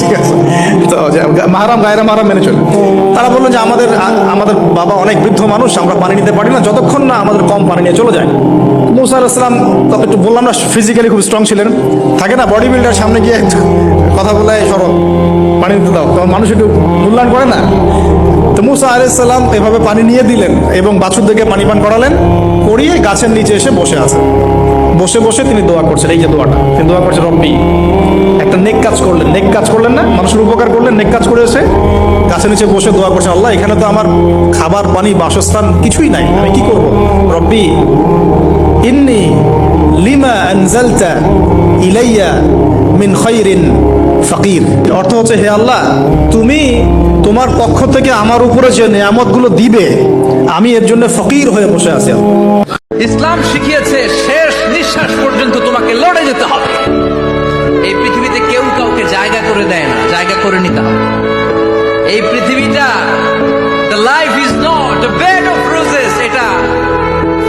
ঠিক আছে। তো মাহারাম, গায়রা মাহারাম মেনে চলে। তারা বলল যে আমাদের আমাদের বাবা অনেক বৃদ্ধ মানুষ, আমরা পানি নিতে পারি না, যতক্ষণ না আমাদের কম পানি নিয়ে চলে যায়। মুসা তত একটু বললাম না ফিজিক্যালি খুব স্ট্রং ছিলেন। থাকে না বডি বিল্ডার সামনে গিয়ে কথা বলে সরো, পানি দিতে দাও। তখন মানুষ একটু মূল্যায়ন করে না। তো মুসা আলাইসাল্লাম এভাবে পানি নিয়ে দিলেন এবং বাছুর থেকে পানি পান করালেন, করিয়ে গাছের নিচে এসে বসে আছেন বসে বসে তিনি দোয়া করছেন, এই যে দোয়াটা, তিনি দোয়া করছেন, রব্বি নেক কাজ করলেন, নেক কাজ করলেন না, মানুষের উপকার করলেন, নেক কাজ করে এসে গাছের নিচে বসে দোয়া করছেন, আল্লাহ, এখানে তো আমার খাবার, পানি, বাসস্থান কিছুই নাই, আমি কি করব? রব্বি, ইন্নি লিমা আনজালতা ইলাইয়া মিন খাইরিন ফকির। অর্থ হচ্ছে, হে আল্লাহ, তুমি তোমার পক্ষ থেকে আমার উপরে যে নিয়ামতগুলো দিবে, আমি এর জন্য ফকির হয়ে বসে আছি ইসলাম শিখিয়েছে, শেষ নিঃশ্বাস পর্যন্ত তোমাকে লড়ে যেতে হবে। এই জায়গা করে দেয় না, জায়গা করে নিতে হবে। এই পৃথিবীটা the life is not bed of roses এটা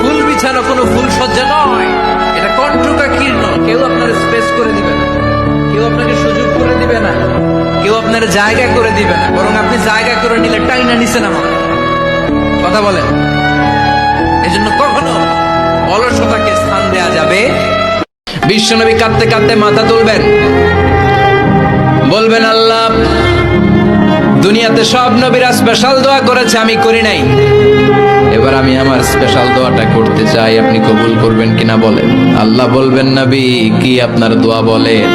ফুল বিছানো, কোনো ফুল সজ্জা নয়। এটা কণ্ঠকা কীর্ণ কেউ আপনার স্পেস করে দিবে না। কেউ আপনাকে সুযোগ করে দিবে না। কেউ আপনার জায়গা করে দিবে না। বরং আপনি জায়গা করে নিলে টাইনা নিচে নামা। কথা বলেন। এজন্য কখনো অলসতাকে স্থান দেয়া যাবে। বিশ্বনবী কাঁদতে কাঁদতে মাথা তুলবেন। বলবেন, আল্লাহ, দুনিয়াতে সব নবীরা স্পেশাল দোয়া করেছে, আমি করি নাই। এবার আমি আমার স্পেশাল দোয়াটা করতে চাই, আপনি কবুল করবেন কিনা বলেন? আল্লাহ বলবেন, নবী, কি আপনার দোয়া বলেন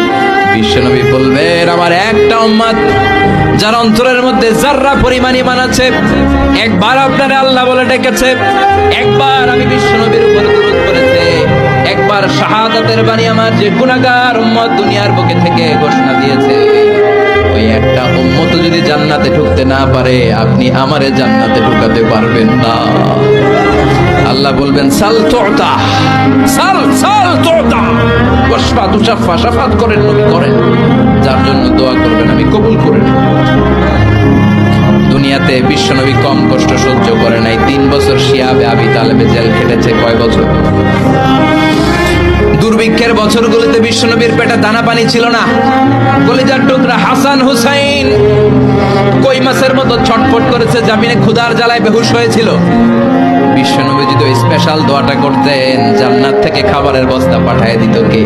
বিশ্বনবী বলবেন, আমার একটা উম্মাদ যার অন্তরের মধ্যে জাররা পরিমাণ ইমান আছে, একবার আপনারে আল্লাহ বলে ডেকেছে, একবার আমি বিশ্বনবীর উপর শাহাদাতের বাণী আমার যে গুণাগার উম্মত দুনিয়ার বুকে থেকে ঘোষণা দিয়েছে। ওই একটা উম্মত যদি জান্নাতে ঢুকতে না পারে, আপনি আমারে জান্নাতে ঢুকাতে পারবেন না। আল্লাহ বলবেন, সাল তোতা, সাল সাল তোতা। ওয়াসফা তুষাফা শাফাত করেন, নবী করেন। যার জন্য দোয়া করবেন, আমি কবুল করে নেব। দুনিয়াতে বিশ্বনবী কম কষ্ট সহ্য করে নাই। তিন বছর শিয়াবে আবি তালেবে জেল খেটেছে কয় বছর? দুর্ভিক্ষের বছরগুলোতে বিশ্বনবীর পেটে দানা পানি ছিল না। কলিজার টুকরা হাসান হুসাইন কই মাছের মতো ছটফট করেছে, জামিনে ক্ষুধার জ্বালায় বেহুশ হয়েছিল। বিশ্বনবী যদি স্পেশাল দোয়াটা করতেন, জান্নাত থেকে খাবারের বস্তা পাঠায় দিত কে?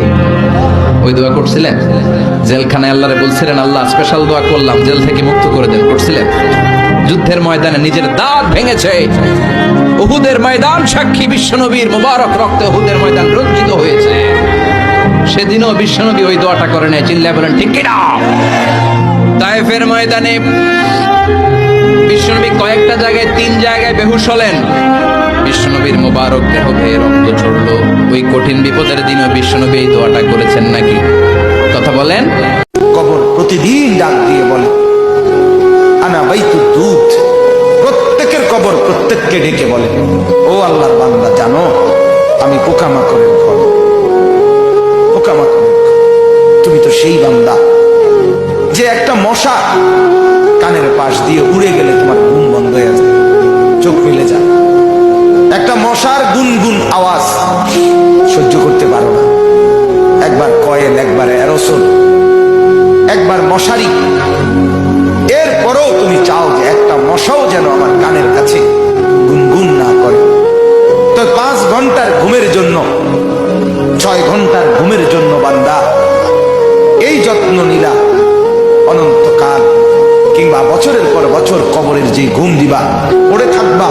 ওই দোয়া করছিলেন? জেলখানায় আল্লাহরে বলছিলেন, আল্লাহ স্পেশাল দোয়া করলাম, জেল থেকে মুক্ত করে দেন। করছিলেন? যুদ্ধের ময়দানে নিজের দাঁত ভেঙেছে। উহুদের ময়দান সাক্ষী বিশ্বনবীর মুবারক রক্তে উহুদের ময়দান রঞ্জিত হয়েছে। সেদিনও বিশ্বনবী ওই দোয়াটা করে নেয় চিল্লায় বলেন, ঠিক কিনা? তায়েফের ময়দানে বিশ্বনবী কয়েকটা জায়গায়, তিন জায়গায় বেহুশ হলেন। বিশ্বনবীর মোবারক দেহ বেয়ে রক্ত ছড়লো। ওই কঠিন বিপদের দিনও বিশ্বনবী এই দোয়াটা করেছেন নাকি? কথা বলেন। কবর প্রতিদিন ডাক আল্লাহর বান্দা, জানো? আমি পোকামাকড়ের ঘর পোকামাকড়ের। তুমি তো সেই বান্দা যে একটা মশা কানের পাশ দিয়ে উড়ে গেলে তোমার ঘুম বন্ধ হয়ে যায় চোখ মিলে যায় একটা মশার গুনগুন আওয়াজ সহ্য করতে পারো না। একবার কয়েল, একবার অ্যারোসল, একবার মশারি। এরপরেও তুমি চাও যে একটা মশাও যেন আমার কানের কাছে ছয় ঘণ্টার ঘুমের জন্য বান্দা। এই যত্ন নিলা। অনন্তকাল কিংবা বছরের পর বছর কবরের যে ঘুম দিবা, পড়ে থাকবা,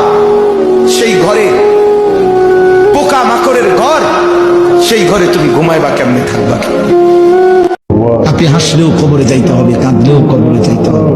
সেই ঘরে পোকা মাকড়ের ঘর, সেই ঘরে তুমি ঘুমাইবা কেমনে থাকবা? আপনি হাসলেও কবরে যাইতে হবে, কাঁদলেও কবরে যাইতে হবে।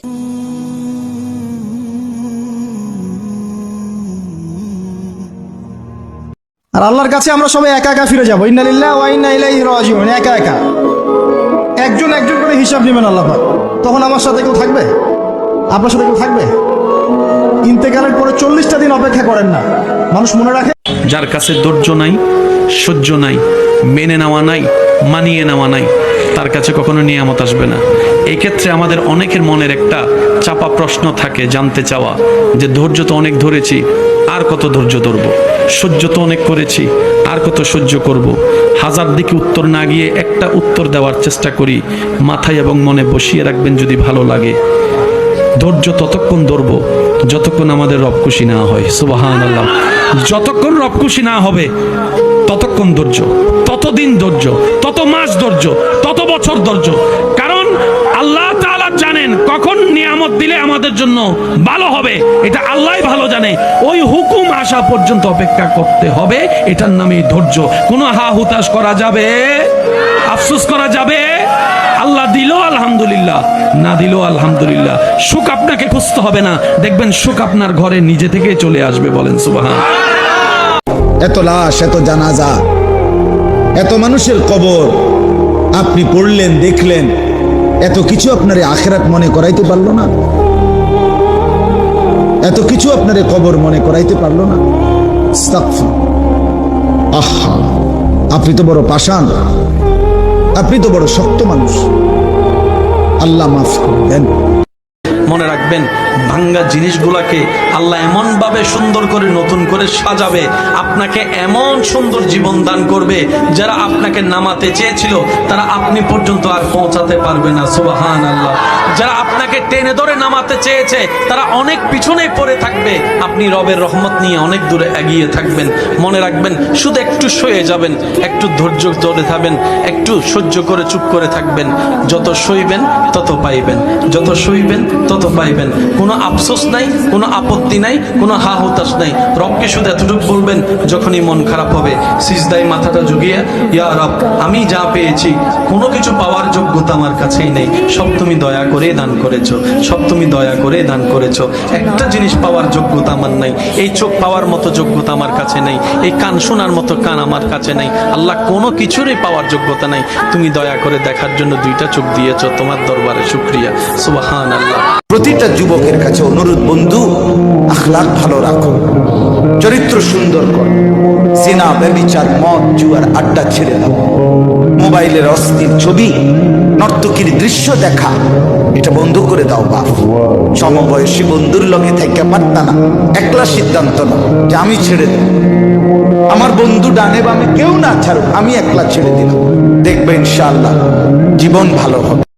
আর আল্লাহর কাছে আমরা সবাই একা একা ফিরে যাব। ইন্নালিল্লাহ একা একা। একজন একজন করে হিসাব নেবেন আল্লাহ তখন আমার সাথে কেউ থাকবে? আপনার সাথে কেউ থাকবে? ইন্তেকালের পরে চল্লিশটা দিন অপেক্ষা করেন না। মানুষ মনে রাখে যার কাছে ধৈর্য নাই, সহ্য নাই, মেনে নেওয়া নাই, মানিয়ে নেওয়া নাই, তার কাছে কখনো নিয়ামত আসবে না। এই ক্ষেত্রে আমাদের অনেকের মনের একটা চাপা প্রশ্ন থাকে জানতে চাওয়া, যে ধৈর্য তো অনেক ধরেছি কত ধৈর্য ধরবো? সহ্য তো অনেক করেছি, আর কত সহ্য করব। হাজার দিকে উত্তর না গিয়ে একটা উত্তর দেওয়ার চেষ্টা করি, মাথায় এবং মনে বসিয়ে রাখবেন যদি ভালো লাগে। ধৈর্য ততক্ষণ ধরবো, যতক্ষণ আমাদের রব খুশি না হয়। সুবাহান আল্লাহ যতক্ষণ রব খুশি না হবে, ততক্ষণ ধৈর্য। ততদিন ধৈর্য, তত মাস ধৈর্য, তত বছর ধৈর্য দিলে আমাদের জন্য ভালো হবে। এটা আল্লাহই ভালো জানে। ওই হুকুম আসা পর্যন্ত অপেক্ষা করতে হবে। এটার নামই ধৈর্য। কোনো হা হুতাশ করা যাবে? আফসোস করা যাবে? আল্লাহ দিল আলহামদুলিল্লাহ। না দিল আলহামদুলিল্লাহ। সুখ আপনাকে খুঁজতে হবে না। দেখবেন সুখ আপনার ঘরে নিজে থেকে চলে আসবে বলেন, সুবাহান। এত লাশ, এত জানাজা, এত মানুষের কবর। আপনি পড়লেন, দেখলেন, এত কিছু আপনারে আখেরাত মনে করাইতে পারল না? এত কিছু আপনারে কবর মনে করাইতে পারল না। আহা, আপনি তো বড় পাষাণ। আপনি তো বড় শক্ত মানুষ। আল্লাহ মাফ করবেন। মনে রাখবেন ভাঙ্গা জিনিসগুলাকে আল্লাহ এমন ভাবে সুন্দর করে, নতুন করে সাজাবে, আপনাকে এমন সুন্দর জীবন দান করবে, যারা আপনাকে নামাতে চেয়েছিল, তারা আপনি পর্যন্ত আর পৌঁছাতে পারবে না সুবাহান আল্লাহ যারা আপনাকে টেনে ধরে নামাতে চেয়েছে, তারা অনেক পিছনে পড়ে থাকবে। আপনি রবের রহমত নিয়ে অনেক দূরে এগিয়ে থাকবেন। মনে রাখবেন, শুধু একটু সয়ে যাবেন, একটু ধৈর্য ধরে থাকবেন, একটু সহ্য করে, চুপ করে থাকবেন। যত সইবেন তত পাইবেন। যত সইবেন তত পাইবেন। কোনো আফসোস নাই, কোনো আপত্তি নাই, কোনো হা হতাশ নাই। রবকে শুধু এতটুকু বলবেন, যখনই মন খারাপ হবে সিজদাই মাথাটা ঝুঁকিয়ে ইয়া রব, আমি যা পেয়েছি, কোনো কিছু পাওয়ার যোগ্যতা আমার কাছেই নেই। সব তুমি দয়া করে দান করেছ, সব তুমি দয়া করে দান করেছ। একটা জিনিস পাওয়ার যোগ্যতা আমার নাই, এই চোখ পাওয়ার মতো যোগ্যতা আমার কাছে নেই, এই কান শোনার মতো কান আমার কাছে নেই। আল্লাহ কোনো কিছুরই পাওয়ার যোগ্যতা নাই। তুমি দয়া করে দেখার জন্য দুইটা চোখ দিয়েছ, তোমার দরবারে শুক্রিয়া। সুবাহান আল্লাহ প্রতিটা যুবকের কাছে অনুরোধ, বন্ধু আখলাক ভালো রাখো। চরিত্র সুন্দর করো। সিনা ব্যবিচার, মদ, জুয়ার আড্ডা ছেড়ে দাও। মোবাইলের অস্থির ছবি, নর্তকীর দৃশ্য দেখা। এটা বন্ধ করে দাও, বাপ। সমবয়সী বন্ধুর লগে থেকে পারতা না। একলা সিদ্ধান্ত না যে আমি ছেড়ে দেব। আমার বন্ধু ডানে বামে কেউ না ছাড়ুক, আমি একলা ছেড়ে দিলাম। দেখবে ইনশাআল্লাহ, জীবন ভালো হবে।